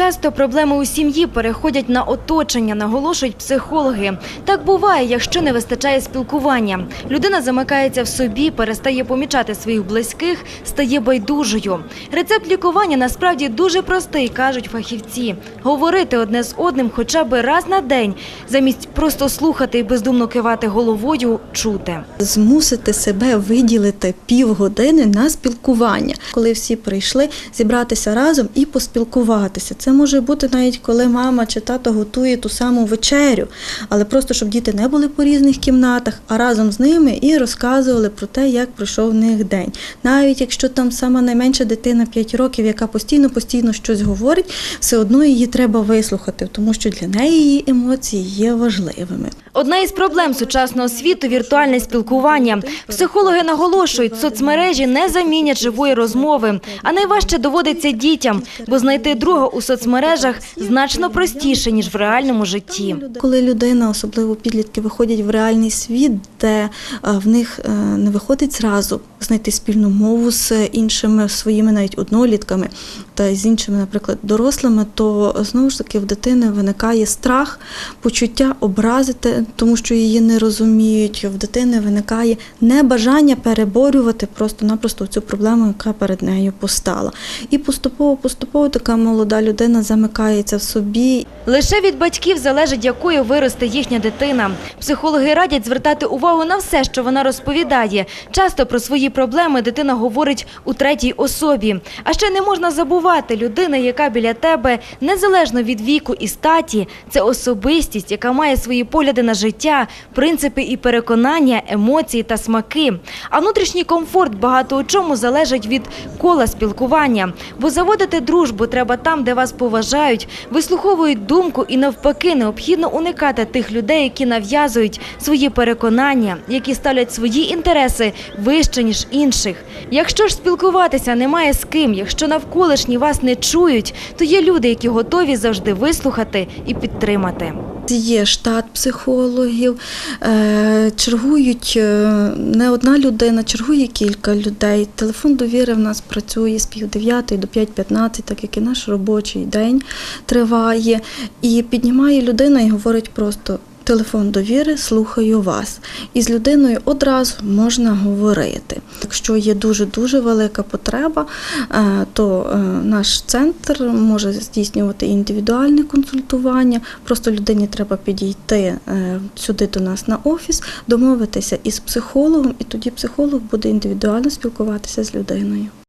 Часто проблеми у сім'ї переходять на оточення, наголошують психологи. Так буває, якщо не вистачає спілкування. Людина замикається в собі, перестає помічати своїх близьких, стає байдужою. Рецепт лікування насправді дуже простий, кажуть фахівці. Говорити одне з одним хоча б раз на день, замість просто слухати і бездумно кивати головою, чути. змусити себе виділити півгодини на спілкування, коли всі прийшли зібратися разом і поспілкуватися. Це може бути навіть коли мама чи тато готує ту саму вечерю, але просто щоб діти не були по різних кімнатах, а разом з ними і розказували про те, як пройшов в них день. Навіть якщо там сама найменша дитина 5 років, яка постійно постійно щось говорить, все одно її треба вислухати, тому що для неї її емоції є важливими. Одна із проблем сучасного світу – віртуальне спілкування. Психологи наголошують, соцмережі не замінять живої розмови. А найважче доводиться дітям, бо знайти друга у соцмережах значно простіше, ніж в реальному житті. Коли людина, особливо підлітки, виходять в реальний світ, де е, в них е, не виходить зразу знайти спільну мову з іншими своїми навіть однолітками та з іншими, наприклад, дорослими, то знову ж таки в дитини виникає страх, почуття образити, тому що її не розуміють. В дитини виникає небажання переборювати просто-напросто цю проблему, яка перед нею постала. І поступово, поступово така молода людина замикається в собі Лише від батьків залежить, якою виросте їхня дитина. Психологи радять звертати увагу на все, що вона розповідає. Часто про свої проблеми дитина говорить у третій особі. А ще не можна забувати, людина, яка біля тебе, незалежно від віку і статі, це особистість, яка має свої погляди на життя, принципи і переконання, емоції та смаки. А внутрішній комфорт багато у чому залежить від кола спілкування. Бо заводити дружбу треба там, де вас поважають, вислуховують думку і навпаки необхідно уникати тих людей, які нав'язують свої переконання, які ставлять свої інтереси вище, ніж інших. Якщо ж спілкуватися немає з ким, якщо навколишні вас не чують, то є люди, які готові завжди вислухати і підтримати. Є штат психологів, е, чергують е, не одна людина, чергує кілька людей. Телефон довіри в нас працює з пів дев'ятої до 5.15, так як і наш робочий день триває. І піднімає людина і говорить просто. Телефон довіри, слухаю вас. І з людиною одразу можна говорити. Якщо є дуже-дуже велика потреба, е, то е, наш центр може здійснювати індивідуальне консультування. Просто людині треба підійти е, сюди до нас на офіс, домовитися із психологом, і тоді психолог буде індивідуально спілкуватися з людиною.